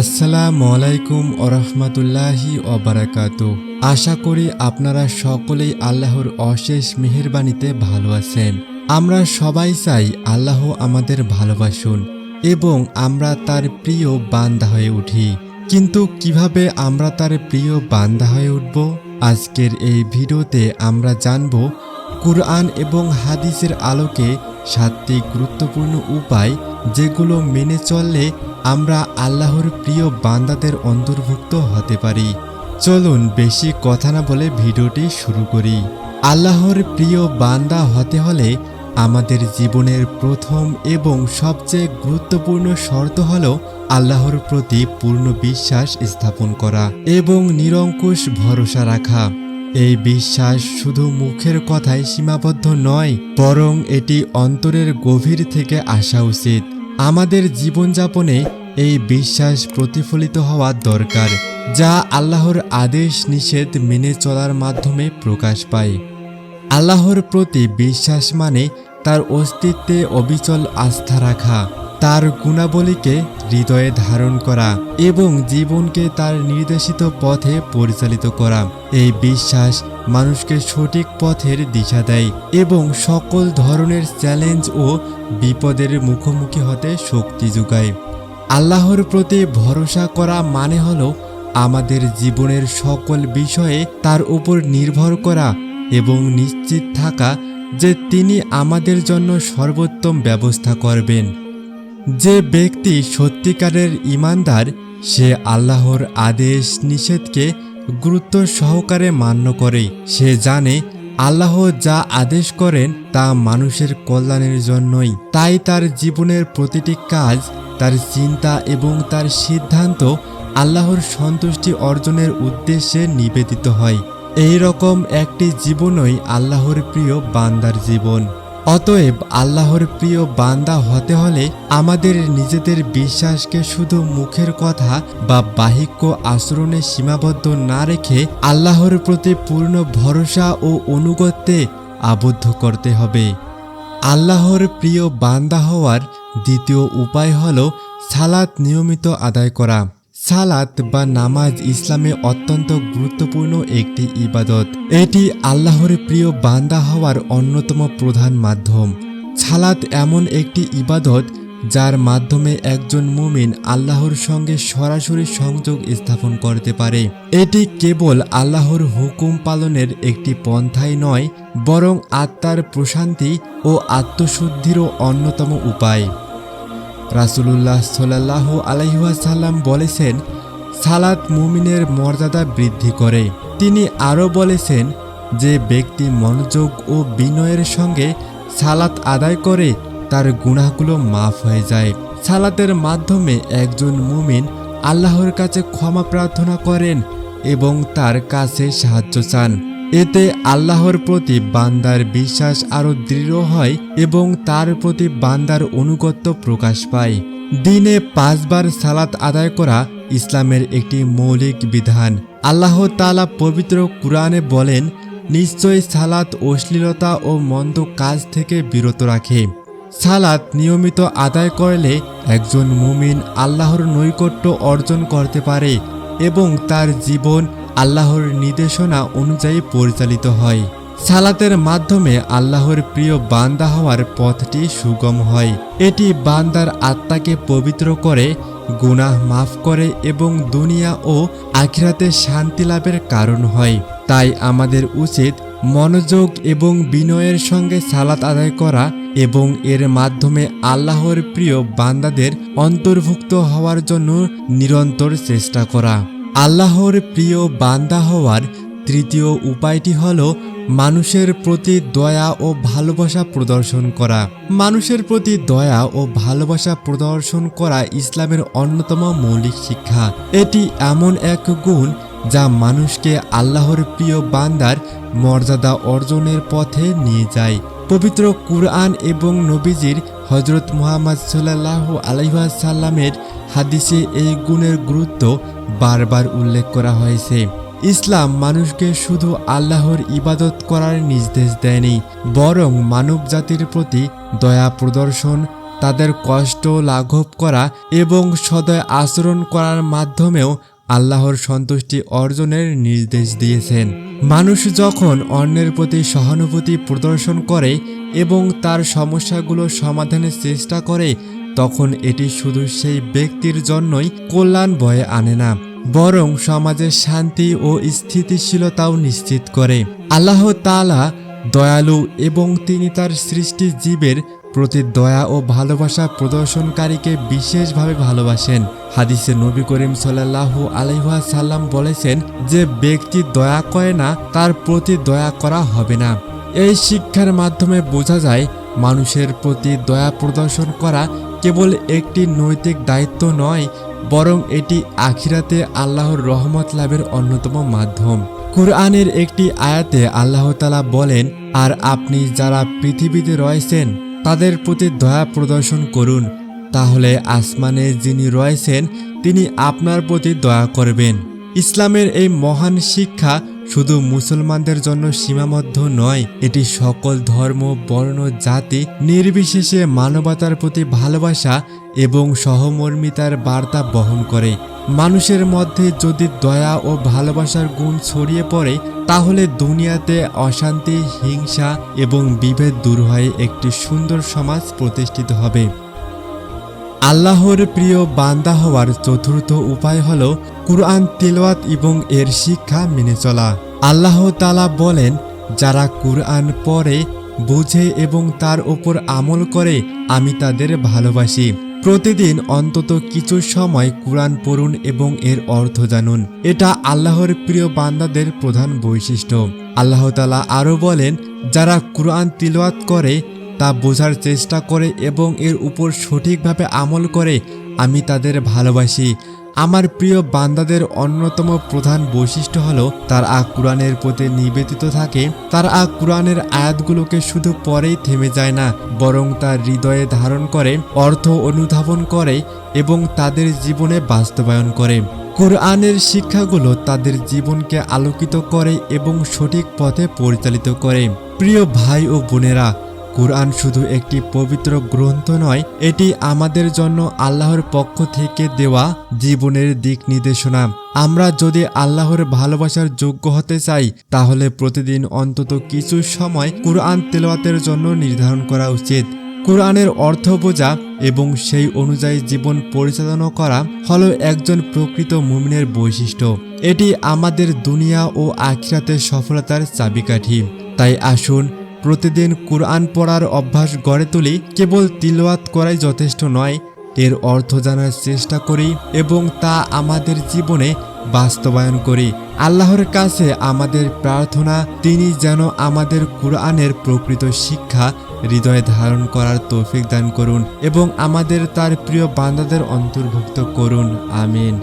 আসসালামু আলাইকুম ওরহমতুল্লাহি অবরাকাত আশা করি আপনারা সকলেই আল্লাহর অশেষ মেহেরবানিতে ভালো আছেন। আমরা সবাই চাই আল্লাহ আমাদের ভালোবাসুন এবং আমরা তার প্রিয় বান্দা হয়ে উঠি। কিন্তু কীভাবে আমরা তার প্রিয় বান্দা হয়ে উঠব? আজকের এই ভিডিওতে আমরা জানব কুরআন এবং হাদিসের আলোকে সাতটি গুরুত্বপূর্ণ উপায় যেগুলো মেনে চললে আমরা আল্লাহর প্রিয় বান্দাদের অন্তর্ভুক্ত হতে পারি। চলুন বেশি কথা না বলে ভিডিওটি শুরু করি। আল্লাহর প্রিয় বান্দা হতে হলে আমাদের জীবনের প্রথম এবং সবচেয়ে গুরুত্বপূর্ণ শর্ত হল আল্লাহর প্রতি পূর্ণ বিশ্বাস স্থাপন করা এবং নিরঙ্কুশ ভরসা রাখা। এই বিশ্বাস শুধু মুখের কথায় সীমাবদ্ধ নয়, বরং এটি অন্তরের গভীর থেকে আসা উচিত। আমাদের জীবনযাপনে এই বিশ্বাস প্রতিফলিত হওয়া দরকার, যা আল্লাহর আদেশ নিষেধ মেনে চলার মাধ্যমে প্রকাশ পায়। আল্লাহর প্রতি বিশ্বাস মানে তার অস্তিত্বে অবিচল আস্থা রাখা। তার গুণাবলীকে হৃদয়ে ধারণ করা এবং জীবনকে তার নির্দেশিত পথে পরিচালিত করা। এই বিশ্বাস মানুষকে সঠিক পথের দিশা দেয় এবং সকল ধরনের চ্যালেঞ্জ ও বিপদের মুখোমুখি হতে শক্তি যোগায়। আল্লাহর প্রতি ভরসা করা মানে হলো আমাদের জীবনের সকল বিষয়ে তার উপর নির্ভর করা এবং নিশ্চিত থাকা যে তিনি আমাদের জন্য সর্বোত্তম ব্যবস্থা করবেন। যে ব্যক্তি সত্যিকারের ইমানদার, সে আল্লাহর আদেশ নিষেধকে গুরুত্ব সহকারে মান্য করে। সে জানে আল্লাহ যা আদেশ করেন তা মানুষের কল্যাণের জন্যই। তাই তার জীবনের প্রতিটি কাজ, তার চিন্তা এবং তার সিদ্ধান্ত আল্লাহর সন্তুষ্টি অর্জনের উদ্দেশ্যে নিবেদিত হয়। এই রকম একটি জীবনই আল্লাহর প্রিয় বান্দার জীবন। অতএব আল্লাহর প্রিয় বান্দা হতে হলে আমাদের নিজেদের বিশ্বাসকে শুধু মুখের কথা বা বাহিক্য আচরণে সীমাবদ্ধ না রেখে আল্লাহর প্রতি পূর্ণ ভরসা ও অনুগত্যে আবদ্ধ করতে হবে। আল্লাহর প্রিয় বান্দা হওয়ার দ্বিতীয় উপায় হল সালাত নিয়মিত আদায় করা। সালাত বা নামাজ ইসলামে অত্যন্ত গুরুত্বপূর্ণ একটি ইবাদত। এটি আল্লাহর প্রিয় বান্দা হওয়ার অন্যতম প্রধান মাধ্যম। সালাত এমন একটি ইবাদত যার মাধ্যমে একজন মুমিন আল্লাহর সঙ্গে সরাসরি সংযোগ স্থাপন করতে পারে। এটি কেবল আল্লাহর হুকুম পালনের একটি পন্থাই নয়, বরং আত্মার প্রশান্তি ও আত্মশুদ্ধিরও অন্যতম উপায়। রাসুলুল্লাহ সাল্লাহ আলাইহাসাল্লাম বলেছেন, সালাত মুমিনের মর্যাদা বৃদ্ধি করে। তিনি আরও বলেছেন যে, ব্যক্তি মনোযোগ ও বিনয়ের সঙ্গে সালাত আদায় করে তার গুণাগুলো মাফ হয়ে যায়। সালাতের মাধ্যমে একজন মুমিন আল্লাহর কাছে ক্ষমা প্রার্থনা করেন এবং তার কাছে সাহায্য চান। এতে আল্লাহর প্রতি বান্দার বিশ্বাস আরও দৃঢ় হয় এবং তার প্রতি বান্দার অনুগত্য প্রকাশ পায়। দিনে পাঁচবার সালাত আদায় করা ইসলামের একটি মৌলিক বিধান। আল্লাহ তালা পবিত্র কুরআনে বলেন, নিশ্চয় সালাত অশ্লীলতা ও মন্দ কাজ থেকে বিরত রাখে। সালাত নিয়মিত আদায় করলে একজন মুমিন আল্লাহর নৈকট্য অর্জন করতে পারে এবং তার জীবন আল্লাহর নির্দেশনা অনুযায়ী পরিচালিত হয়। সালাতের মাধ্যমে আল্লাহর প্রিয় বান্দা হওয়ার পথটি সুগম হয়। এটি বান্দার আত্মাকে পবিত্র করে, গুনাহ মাফ করে এবং দুনিয়া ও আখিরাতে শান্তি লাভের কারণ হয়। তাই আমাদের উচিত মনোযোগ এবং বিনয়ের সঙ্গে সালাত আদায় করা এবং এর মাধ্যমে আল্লাহর প্রিয় বান্দাদের অন্তর্ভুক্ত হওয়ার জন্য নিরন্তর চেষ্টা করা। আল্লাহর প্রিয় বান্দা হওয়ার তৃতীয় উপায়টি হল মানুষের প্রতি দয়া ও ভালোবাসা প্রদর্শন করা। মানুষের প্রতি দয়া ও ভালোবাসা প্রদর্শন করা ইসলামের অন্যতম মৌলিক শিক্ষা। এটি এমন এক গুণ যা মানুষকে আল্লাহর প্রিয় বান্দার মর্যাদা অর্জনের পথে নিয়ে যায়। পবিত্র কুরআন এবং নবীজির হজরত মুহাম্মদ সাল্লাহ আলহাসাল্লামের হাদিসে এই গুণের গুরুত্ব বারবার উল্লেখ করা হয়েছে। ইসলাম মানুষকে শুধু আল্লাহর ইবাদত করার নির্দেশ দেয়নি, বরং মানব জাতির প্রতি দয়া প্রদর্শন, তাদের কষ্ট লাঘব করা এবং সদয় আচরণ করার মাধ্যমেও আল্লাহর সন্তুষ্টি অর্জনের নির্দেশ দিয়েছেন। মানুষ যখন অন্যের প্রতি সহানুভূতি প্রদর্শন করে এবং তার সমস্যাগুলো সমাধানের চেষ্টা করে, তখন এটি শুধু সেই ব্যক্তির জন্যই কল্যাণ বয়ে আনে না, বরং সমাজের শান্তি ও স্থিতিশীলতাও নিশ্চিত করে। আল্লাহ তাআলা দয়ালু এবং তিনি তার সৃষ্টি জীবের প্রতি দয়া ও ভালোবাসা প্রদর্শনকারীকে বিশেষভাবে ভালোবাসেন। হাদিসে নবী করিম সাল্লাল্লাহু আলাইহা সাল্লাম বলেছেন যে ব্যক্তি দয়া করে না, তার প্রতি দয়া করা হবে না। এই শিক্ষার মাধ্যমে বোঝা যায়, মানুষের প্রতি দয়া প্রদর্শন করা কেবল একটি নৈতিক দায়িত্ব নয়, বরং এটি আখিরাতে আল্লাহর রহমত লাভের অন্যতম মাধ্যম। কুরআনের একটি আয়াতে আল্লাহ তালা বলেন, আর আপনি যারা পৃথিবীতে রয়েছেন তাদের প্রতি দয়া প্রদর্শন করুন, তাহলে আসমানে যিনি রয়েছেন, তিনি আপনার প্রতি দয়া করবেন। ইসলামের এই মহান শিক্ষা শুধু মুসলমানদের জন্য সীমাবদ্ধ নয়, এটি সকল ধর্ম, বর্ণ, জাতি, নির্বিশেষে মানবতার প্রতি ভালোবাসা এবং সহমর্মিতার বার্তা বহন করে। মানুষের মধ্যে যদি দয়া ও ভালোবাসার গুণ ছড়িয়ে পড়ে, তাহলে দুনিয়াতে অশান্তি, হিংসা এবং বিভেদ দূর হয়ে, একটি সুন্দর সমাজ প্রতিষ্ঠিত হবে। আল্লাহর প্রিয় বান্দা হওয়ার চতুর্থ উপায় হল কুরআন তিলওয়াত এবং এর শিক্ষা মেনে চলা। আল্লাহ তালা বলেন, যারা কুরআন পড়ে, বুঝে এবং তার ওপর আমল করে, আমি তাদের ভালোবাসি। প্রতিদিন অন্তত কিছু সময় কুরআন পড়ুন এবং এর অর্থ জানুন। এটা আল্লাহর প্রিয় বান্দাদের প্রধান বৈশিষ্ট্য। আল্লাহ তালা আরও বলেন, যারা কুরআন তিলওয়াত করে তা বোঝার চেষ্টা করে এবং এর উপর সঠিকভাবে আমল করে আমি তাদের ভালোবাসি। আমার প্রিয় বান্দাদের অন্যতম প্রধান বৈশিষ্ট্য হলো, তার আ কোরআনের প্রতি নিবেদিত থাকে। তার আ কোরআনের আয়াতগুলোকে শুধু পরেই থেমে যায় না, বরং তার হৃদয়ে ধারণ করে, অর্থ অনুধাবন করে এবং তাদের জীবনে বাস্তবায়ন করে। কোরআনের শিক্ষাগুলো তাদের জীবনকে আলোকিত করে এবং সঠিক পথে পরিচালিত করে। প্রিয় ভাই ও বোনেরা কোরআন শুধু একটি পবিত্র গ্রন্থ নয়, এটি আমাদের জন্য আল্লাহর পক্ষ থেকে দেওয়া জীবনের দিক নির্দেশনা। আমরা যদি আল্লাহর ভালোবাসার যোগ্য হতে চাই, তাহলে প্রতিদিন অন্তত কিছু সময় কোরআন তেলাওয়াতের জন্য নির্ধারণ করা উচিত। কোরআনের অর্থ বোঝা এবং সেই অনুযায়ী জীবন পরিচালনা করা হলো একজন প্রকৃত মুমিনের বৈশিষ্ট্য। এটি আমাদের দুনিয়া ও আখিরাতের সফলতার চাবিকাঠি। তাই আসুন প্রতিদিন কোরআন পড়ার অভ্যাস গড়ে তুলি কেবল তিলওয়াত করাই যথেষ্ট নয়। এর অর্থ জানার চেষ্টা করি এবং তা আমাদের জীবনে বাস্তবায়ন করি। আল্লাহর কাছে আমাদের প্রার্থনা, তিনি যেন আমাদের কোরআনের প্রকৃত শিক্ষা হৃদয়ে ধারণ করার তৌফিক দান করুন এবং আমাদের তার প্রিয় বান্দাদের অন্তর্ভুক্ত করুন। আমিন।